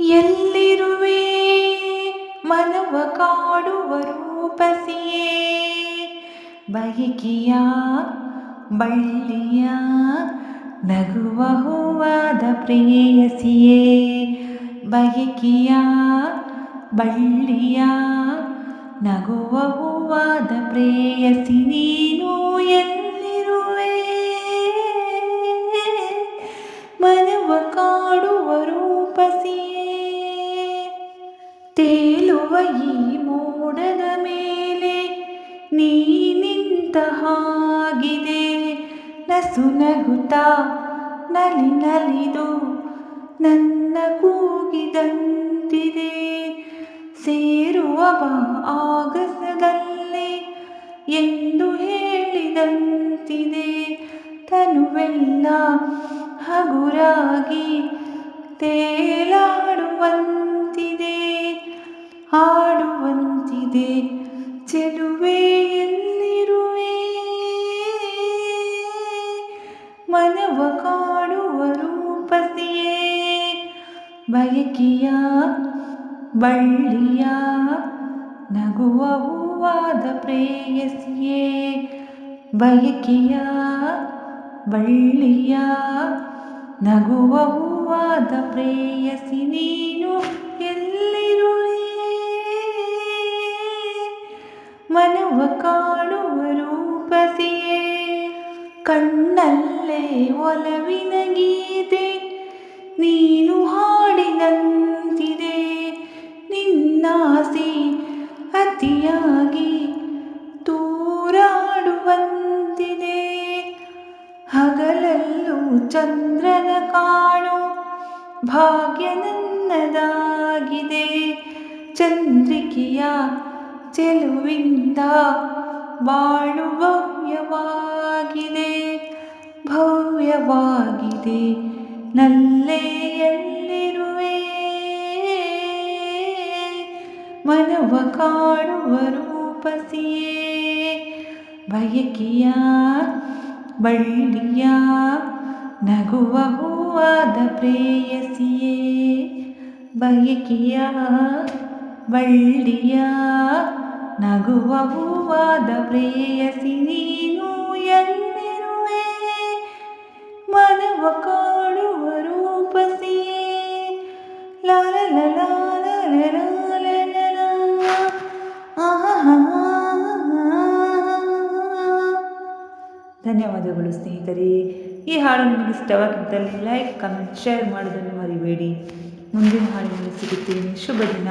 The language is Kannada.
ಎಲ್ಲಿರುವೆ? ಮನವ ಕಾಡುವ ರೂಪಸಿಯೇ? ಬಯಕೆಯ, ಬಳ್ಳಿಯ, ನಗುವ ಹೂವಾದ ಪ್ರೇಯಸಿಯೇ? ಬಯಕೆಯ, ಬಳ್ಳಿಯ, ನಗುವ ಹೂವಾದ ಪ್ರೇಯಸಿ ನೀನು ಎಲ್ಲಿರುವೆ? ಮನವ ಕಾಡುವ ರೂಪಸಿಯೇ? ತೇಲುವ ಈ ಮೋಡದ ಮೇಲೆ ನೀ ನಿಂತ ಹಾಗಿದೆ. ನಸು ನಗುತ್ತ ನಲಿ ನಲಿದು ನನ್ನ ಕೂಗಿದಂತಿದೆ. ಸೇರುವವ ಆಗಸದಲ್ಲಿ ಎಂದು ಹೇಳಿದಂತಿದೆ. ತನುವೆಲ್ಲ ಹಗುರಾಗಿ ತೇಲಾಡುವಂತಿದೆ ಹಾಡುವಂತಿದೆ ಚೆಲುವೆಯಲ್ಲಿರುವೆ ಮನವ ಕಾಡುವ ರೂಪಸಿಯೇ ಬಯಕೆಯ ಬಳ್ಳಿಯ ನಗುವ ಹೂವಾದ ಪ್ರೇಯಸಿಯೇ? ಬಯಕೆಯ ಬಳ್ಳಿಯ ನಗುವ ಪ್ರೇಯಸಿ ನೀನು ಎಲ್ಲಿರುವೆ? ಮನವ ಕಾಣುವ ರೂಪಸಿಯೇ, ಕಣ್ಣಲ್ಲೇ ಒಲವಿನ ಗೀತೆ, ನೀನು ಹಾಡಿದಂತಿದೆ ನಿನ್ನಾಸಿ ಅತಿಯಾಗಿ ತೂರಾಡುವಂತಿದೆ. ಹಗಲಲ್ಲೂ ಚಂದ್ರನ ಕಾಣೋ ಭಾಗ್ಯ ನನ್ನದಾಗಿದೆ. ಚಂದ್ರಿಕೆಯ ಚೆಲುವಿಂದ ಬಾಳು ಭವ್ಯವಾಗಿದೆ ಭವ್ಯವಾಗಿದೆ ನಲ್ಲೇ ಎಲ್ಲಿರುವೆ ಮನವ ಕಾಡುವ ರೂಪಸಿಯೇ. ಬಯಕೆಯ ಬಳ್ಳಿಯ ನಗುವ ಹೂವಾದ ಪ್ರೇಯಸಿಯೇ ಬಯಕೆಯ ಬಳ್ಳಿಯ ನಗುವ ಹೂವಾದ ಪ್ರೇಯಸಿ ನೀನು ಎಲ್ಲಿರುವೆ ಮನವ ಕಾಡುವ ರೂಪಸಿಯೇ ಲಾಲ ಲಾಲ ಧನ್ಯವಾದಗಳು ಸ್ನೇಹಿತರೆ. ಈ ಹಾಡು ನಿಮಗೆ ಇಷ್ಟವಾಗಿದ್ದಲ್ಲಿ ಲೈಕ್ ಕಮೆಂಟ್ ಶೇರ್ ಮಾಡೋದನ್ನು ಮರಿಬೇಡಿ. ಮುಂದಿನ ಹಾಡಿನಲ್ಲಿ ಸಿಗುತ್ತೇನೆ. ಶುಭ ದಿನ.